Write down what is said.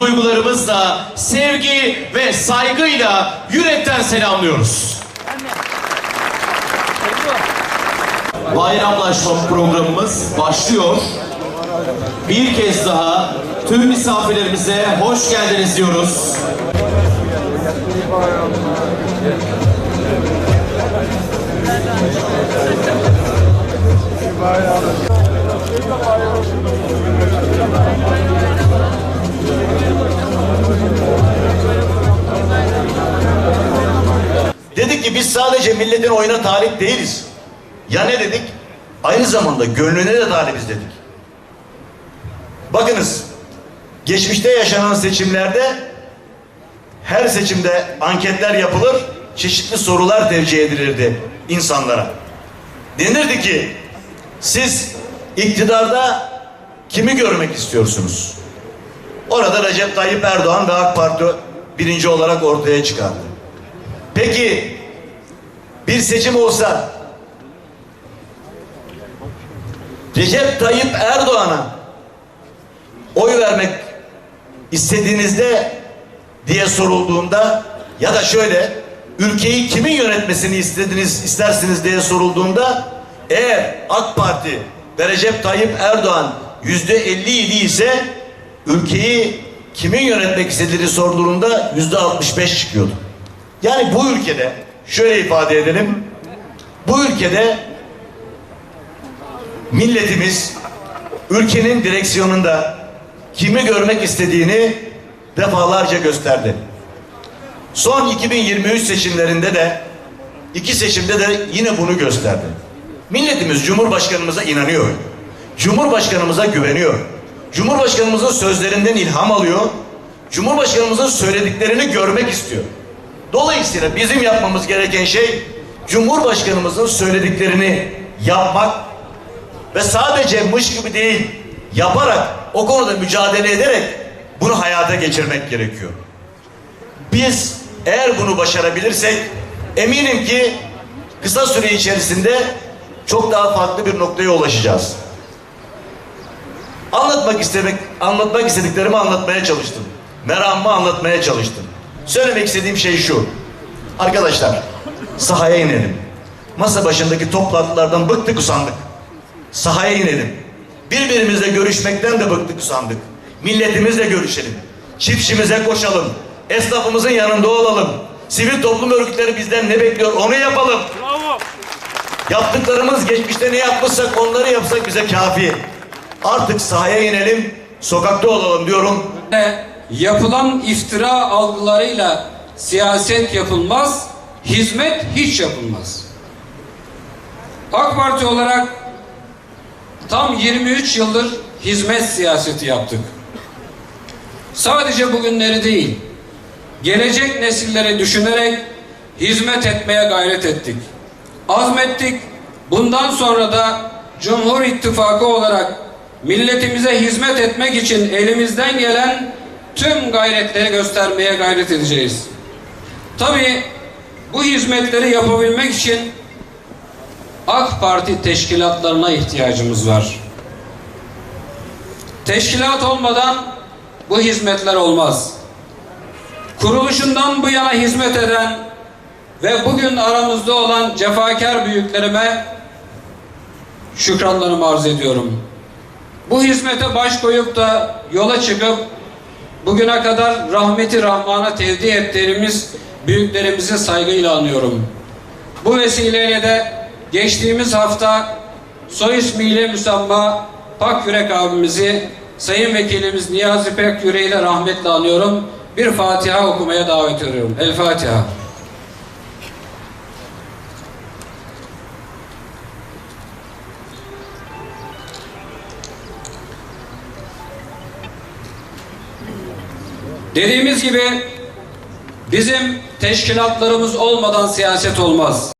Duygularımızla, sevgi ve saygıyla yürekten selamlıyoruz. Bayramlaşma programımız başlıyor. Bir kez daha tüm misafirlerimize hoş geldiniz diyoruz. Dedik ki biz sadece milletin oyuna talip değiliz. Ya ne dedik? Aynı zamanda gönlüne de talibiz dedik. Bakınız, geçmişte yaşanan seçimlerde her seçimde anketler yapılır, çeşitli sorular tevcih edilirdi insanlara. Denirdi ki, siz iktidarda kimi görmek istiyorsunuz? Orada Recep Tayyip Erdoğan ve AK Parti birinci olarak ortaya çıkardı. Peki bir seçim olsa Recep Tayyip Erdoğan'a oy vermek istediğinizde diye sorulduğunda ya da şöyle ülkeyi kimin yönetmesini istediniz istersiniz diye sorulduğunda eğer AK Parti ve Recep Tayyip Erdoğan yüzde 50 ise ülkeyi kimin yönetmek istediğini sorduğunda yüzde 65 çıkıyordu. Yani bu ülkede şöyle ifade edelim. Bu ülkede milletimiz ülkenin direksiyonunda kimi görmek istediğini defalarca gösterdi. Son 2023 seçimlerinde de iki seçimde de yine bunu gösterdi. Milletimiz Cumhurbaşkanımıza inanıyor. Cumhurbaşkanımıza güveniyor. Cumhurbaşkanımızın sözlerinden ilham alıyor. Cumhurbaşkanımızın söylediklerini görmek istiyor. Dolayısıyla bizim yapmamız gereken şey Cumhurbaşkanımızın söylediklerini yapmak ve sadece mış gibi değil yaparak o konuda mücadele ederek bunu hayata geçirmek gerekiyor. Biz eğer bunu başarabilirsek eminim ki kısa süre içerisinde çok daha farklı bir noktaya ulaşacağız. Anlatmak istemek, anlatmak istediklerimi anlatmaya çalıştım. Meramımı anlatmaya çalıştım. Söylemek istediğim şey şu. Arkadaşlar sahaya inelim. Masa başındaki toplantılardan bıktık usandık. Sahaya inelim. Birbirimizle görüşmekten de bıktık usandık. Milletimizle görüşelim. Çiftçimize koşalım. Esnafımızın yanında olalım. Sivil toplum örgütleri bizden ne bekliyor onu yapalım. Yaptıklarımız geçmişte ne yapmışsak onları yapsak bize kafi. Artık sahaya inelim, sokakta olalım diyorum. Yapılan iftira algılarıyla siyaset yapılmaz, hizmet hiç yapılmaz. AK Parti olarak tam 23 yıldır hizmet siyaseti yaptık. Sadece bugünleri değil, gelecek nesillere düşünerek hizmet etmeye gayret ettik. Azmettik. Bundan sonra da Cumhur İttifakı olarak milletimize hizmet etmek için elimizden gelen tüm gayretleri göstermeye gayret edeceğiz. Tabii bu hizmetleri yapabilmek için AK Parti teşkilatlarına ihtiyacımız var. Teşkilat olmadan bu hizmetler olmaz. Kuruluşundan bu yana hizmet eden ve bugün aramızda olan cefakar büyüklerime şükranlarımı arz ediyorum. Bu hizmete baş koyup da yola çıkıp bugüne kadar rahmeti rahmana tevdi ettiğimiz büyüklerimizi saygıyla anıyorum. Bu vesileyle de geçtiğimiz hafta soy ismiyle müsamma Pak Yürek abimizi Sayın Vekilimiz Niyazi Pek Yüreği ile rahmetle anıyorum. Bir Fatiha okumaya davet ediyorum. El Fatiha. Dediğimiz gibi bizim teşkilatlarımız olmadan siyaset olmaz.